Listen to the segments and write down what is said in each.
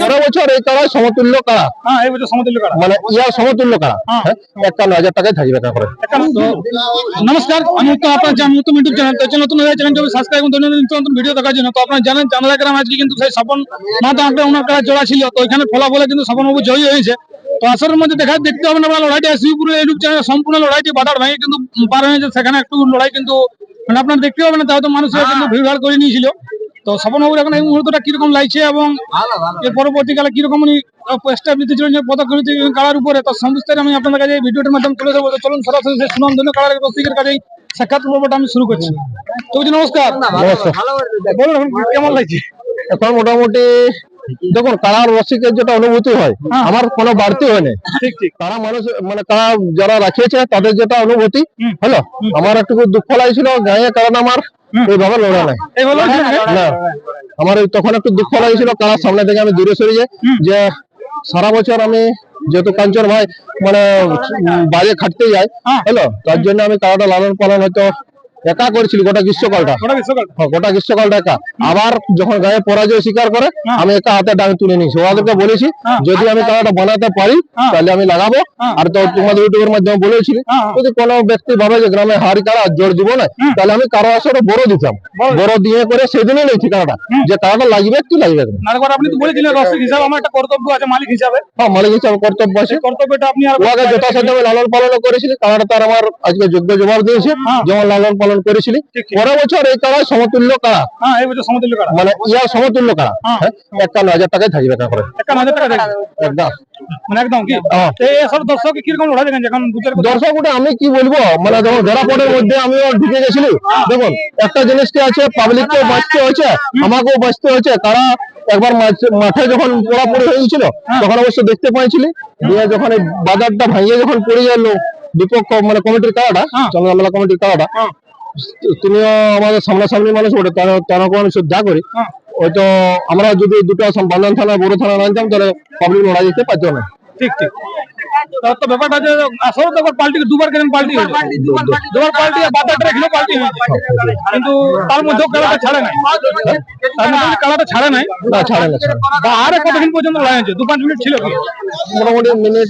পরের বছর এই কাড়া সমতুল্য কাড়া হ্যাঁ এই বছর সমতুল্য কাড়া মানে ইয়ার সমতুল্য কাড়া হ্যাঁ। হ্যাঁ, একান্ন হাজার টাকায় থাকবে করে। নমস্কার আমি উত্তম আপনার চ্যানেল উত্তম ইউটিউব চ্যানেল তো নতুন হয়ে চ্যানেলটি সাবস্ক্রাইব এবং দৈনন্দিন নতুন ভিডিও দেখার জন্য। তো আপনারা জানেন চান্দা গ্রাম আজকে কিন্তু সেই স্বপন মাতা আপনার ওনার কাছে জোড়া ছিল। তো ওইখানে ফলাফলে কিন্তু স্বপন বাবু জয়ী হয়েছে। তো আসরের মধ্যে দেখা দেখতে হবে না লড়াইটা শিবপুরের ইউটিউব চ্যানেলে সম্পূর্ণ লড়াইটি বাধার ভেঙে কিন্তু পার হয়েছে। সেখানে একটু লড়াই কিন্তু মানে আপনার দেখতে হবে না তাহলে তো মানুষের কিন্তু ভিড় ভাড় করে নিয়েছিল। তো স্বপন বাবুর এখন এই মুহূর্তটা কীরকম লাগছে এবং এর পরবর্তীকালে কীরকম উনি স্টেপ নিতে চলেন যে পদক্ষেপ নিতে কালার উপরে তো সমস্ত আমি আপনাদের কাছে এই ভিডিওটির মাধ্যমে তুলে দেবো তো চলুন সরাসরি সেই সুনাম ধন্য কালার রসিকের কাছে সাক্ষাৎ পর্বটা আমি শুরু করছি। তো নমস্কার। বলুন কেমন লাগছে? এখন মোটামুটি দেখুন কাড়ার রসিকের যেটা অনুভূতি হয় হ্যাঁ। আমার কোনো বাড়তি হয় না ঠিক ঠিক। কারা মানুষ মানে কারা যারা রাখিয়েছে তাদের যেটা অনুভূতি হলো? আমার একটু দুঃখ লাগছিল গায়ে কারণ আমার এইভাবে লড়া নাই। না। আমার তখন একটু দুঃখ লাগছিল কারার সামনে থেকে আমি দূরে সরে যে সারা বছর আমি যেহেতু কাঞ্চন ভাই মানে বাইরে খাটতে যাই হ্যাঁ। হলো? তার জন্য আমি কারাটা লালন পালন হয়তো একা করেছিল গোটা গ্রীষ্মকালটা হ্যাঁ, গোটা গ্রীষ্মকালটা একা আবার যখন গায়ে পরাজয় স্বীকার করে হ্যাঁ। আমি একা হাতে ডাং তুলে নিয়েছি ওদেরকে বলেছি হ্যাঁ। যদি আমি কারাটা বানাতে পারি হ্যাঁ। তাহলে আমি লাগাবো হ্যাঁ। আর তো তোমাদের ইউটিউবের মাধ্যমে বলেছিলি হ্যাঁ। যদি কোনো ব্যক্তি ভাবে যে গ্রামে হাড়ি কারা জোর দিব না তাহলে আমি কারও আসলে বড় দিতাম বড়। দিয়ে করে সেদিনই কারাটা হুম। যে কারাটা লাগবে কি লাগবে না। আপনি তো বলেছিলেন রসিক হিসাবে আমার একটা কর্তব্য আছে মালিক হিসাবে হ্যাঁ মালিক হিসাবে কর্তব্য আছে কর্তব্যটা আপনি যথাসাধ্য লালন পালন করেছিলি কারাটা তার আমার আজকে যোগ্য জবাব দিয়েছে হ্যাঁ। যেমন লালন পালন করেছিলি। ঠিক, ঠিক। পরের বছর এই কারা সমতুল্য কারা হ্যাঁ মানে ইয়ার সমতুল্য কারা হ্যাঁ। হ্যাঁ একান্ন হাজার টাকায় থাকবে একা করে। মানে দর্শক ওটা আমি কি বলব? মানে যখন ধরাপটের মধ্যে আমিও ঢুকে গেছিলি। দেখুন একটা জিনিস কি আছে পাবলিককেও বাঁচতে হয়েছে আমাকেও বাঁচতে হয়েছে। তারা একবার মাঠে যখন পড়াপড়ি হয়ে। গেছিল তখন অবশ্য দেখতে পাইছিলি। দিয়ে যখন এই বাজারটা ভাঙিয়ে যখন পড়ে গেল বিপক্ষ মানে কমিটির কাড়াটা হ্যাঁ। চন্দ্রমেলা কমিটির কাড়াটা হ্যাঁ। তুমিও আমাদের সামনাসামনি মানুষ ওটা তারা তারকে আমি শ্রদ্ধা করি হ্যাঁ। হয়তো আমরা যদি দুটো বান্ধান থানা বড় থানা আনতাম তাহলে পাবলিক লড়াই দিতে পারতো না ঠিক ঠিক তো- তো ব্যাপারটা যে আসলে দুবার কেন হয়েছে দুবার হয়েছে কিন্তু তার মধ্যেও খেলাটা ছাড়ে নাই। তার মধ্যে খেলাটা ছাড়ে নাই। ছাড়ে না বা আরে পর্যন্ত লড়াই হয়েছে? দু পাঁচ মিনিট ছিল কি? মোটামুটি মিনিট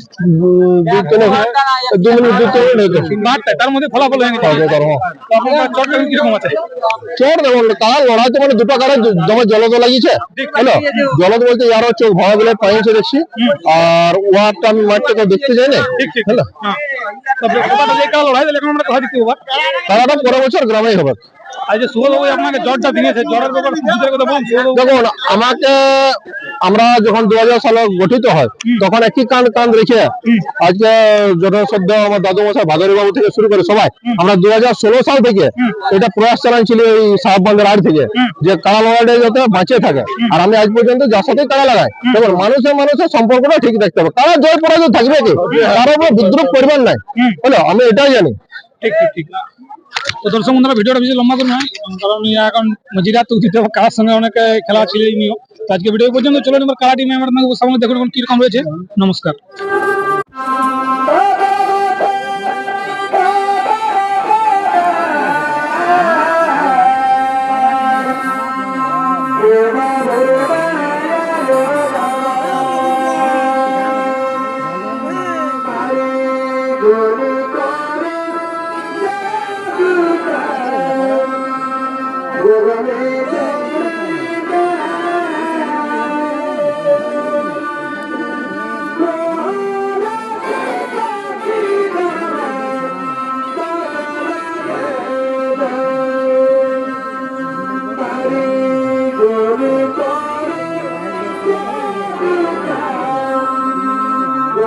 দু মিনিট দুই তিন মিনিট তার মধ্যে ফলাফল হয়ে গেছে দেখুন তার লড়াইতে মানে দুটো কারে জমে জলদ লাগিয়েছে? হ্যালো? জলদ বলতে ইয়ারও চোখ ভাড়া গুলো পাইছে দেখছি। আর ওয়ারটা আমি মাঠটাকে দেখতে না ঠিক ঠিক হ্যালো। হ্যাঁ। তারপরে যে কাল লড়াই দিলে এখন আমরা কথা দিতে পারব তারাটা পরের বছর গ্রামেই হবে। দেখুন আমাকে আমরা যখন দু হাজার সালে গঠিত হয় তখন একই কান কান রেখে আজকে জনশ্রদ্ধা আমার দাদু মশাই ভাদরি বাবু থেকে শুরু করে সবাই আমরা দু হাজার ষোলো সাল থেকে এটা প্রয়াস চালাচ্ছিল এই সাহাবান্দের আড় থেকে যে কাড়া লড়াইটা যাতে বাঁচে থাকে। আর আমি আজ পর্যন্ত যার সাথে কাড়া লাগাই দেখুন মানুষের মানুষের সম্পর্কটা ঠিক দেখতে হবে। কারা জয় পরাজয় থাকবে কি? কারও উপর বিদ্রুপ করবেন নাই। হলো আমি এটাই জানি। ঠিক ঠিক ঠিক। তো দর্শক বন্ধুরা, ভিডিওটা বেশি লম্বা করে নয় কারণ এখন মজিরা তো দিতে কারার সঙ্গে অনেকে খেলা ছিল তো আজকে ভিডিও পর্যন্ত চলে এবার কারা টিমে আমার সামনে দেখুন কীরকম রয়েছে। নমস্কার।